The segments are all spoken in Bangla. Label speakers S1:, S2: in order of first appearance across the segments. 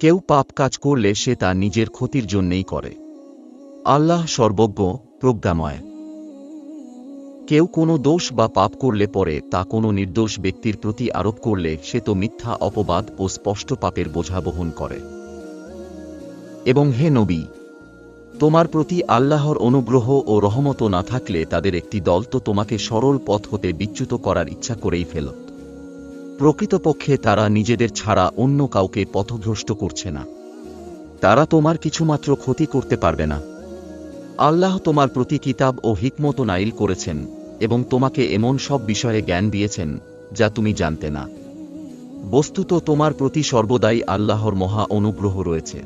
S1: কেউ পাপ কাজ করলে সে তা নিজের ক্ষতির জন্যেই করে। আল্লাহ সর্বজ্ঞ, প্রজ্ঞাময়। কেউ কোনো দোষ বা পাপ করলে পরে তা কোনো নির্দোষ ব্যক্তির প্রতি আরোপ করলে সে তো মিথ্যা, অপবাদ ও স্পষ্ট পাপের বোঝা বহন করে। এবং হে নবী, তোমার প্রতি আল্লাহর অনুগ্রহ ও রহমত না থাকলে তাদের একটি দল তো তোমাকে সরল পথ হতে বিচ্যুত করার ইচ্ছা করেই ফেল। প্রকৃতপক্ষে তারা নিজেদের ছাড়া অন্য কাউকে পথভ্রষ্ট করছে না। তারা তোমার কিছুমাত্র ক্ষতি করতে পারবে না। আল্লাহ তোমার প্রতি কিতাব ও হিকমত নাইল করেছেন এবং তোমাকে এমন সব বিষয়ে জ্ঞান দিয়েছেন যা তুমি জানতে না। বস্তুত তোমার প্রতি সর্বদাই আল্লাহর মহা অনুগ্রহ রয়েছে।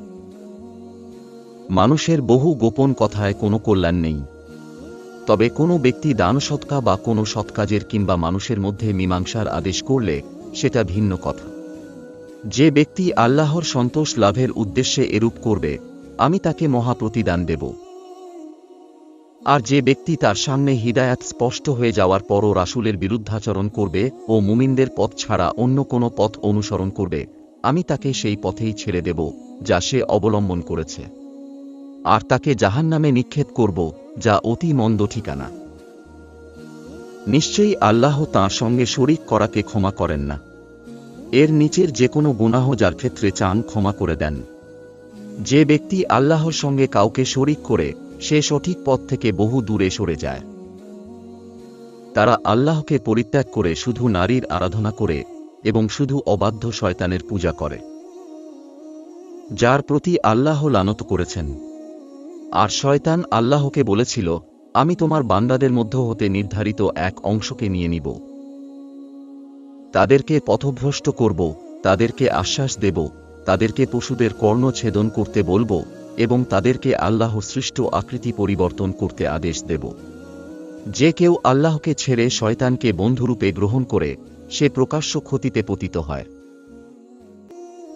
S1: মানুষের বহু গোপন কথায় কোনো কল্যাণ নেই। তবে কোনো ব্যক্তি দান সৎকা বা কোনো সৎকাজের কিংবা মানুষের মধ্যে মীমাংসার আদেশ করলে সেটা ভিন্ন কথা। যে ব্যক্তি আল্লাহর সন্তোষ লাভের উদ্দেশ্যে এরূপ করবে, আমি তাকে মহাপ্রতিদান দেব। আর যে ব্যক্তি তার সামনে হিদায়াত স্পষ্ট হয়ে যাওয়ার পরও রাসুলের বিরুদ্ধাচরণ করবে ও মুমিনদের পথ ছাড়া অন্য কোনো পথ অনুসরণ করবে, আমি তাকে সেই পথেই ছেড়ে দেব, যা সে অবলম্বন করেছে। আর তাকে জাহান্নামে নিক্ষেপ করব, যা অতি মন্দ ঠিকানা। নিশ্চয়ই আল্লাহ তাঁর সঙ্গে শরিক করাকে ক্ষমা করেন না। এর নিচের যে কোনো গুনাহ যার ক্ষেত্রে চান ক্ষমা করে দেন। যে ব্যক্তি আল্লাহর সঙ্গে কাউকে শরিক করে, সে সঠিক পথ থেকে বহু দূরে সরে যায়। তারা আল্লাহকে পরিত্যাগ করে শুধু নারীর আরাধনা করে এবং শুধু অবাধ্য শয়তানের পূজা করে। যার প্রতি আল্লাহ লানত করেছেন। আর শয়তান আল্লাহকে বলেছিল আমি তোমার বান্দাদের মধ্য হতে নির্ধারিত এক অংশকে নিয়ে নিব। তাদেরকে পথভ্রষ্ট করব, তাদেরকে আশ্বাস দেব, তাদেরকে পশুদের কর্ণ ছেদন করতে বলব এবং তাদেরকে আল্লাহ সৃষ্ট আকৃতি পরিবর্তন করতে আদেশ দেব। যে কেউ আল্লাহকে ছেড়ে শয়তানকে বন্ধুরূপে গ্রহণ করে, সে প্রকাশ্য ক্ষতিতে পতিত হয়।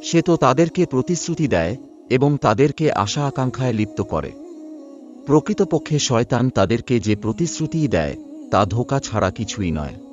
S1: সে তো তাদেরকে প্রতিশ্রুতি দেয় এবং তাদেরকে আশা আকাঙ্ক্ষায় লিপ্ত করে। প্রকৃতপক্ষে শয়তান তাদেরকে যে প্রতিশ্রুতি দেয় তা ধোকা ছাড়া কিছুই নয়।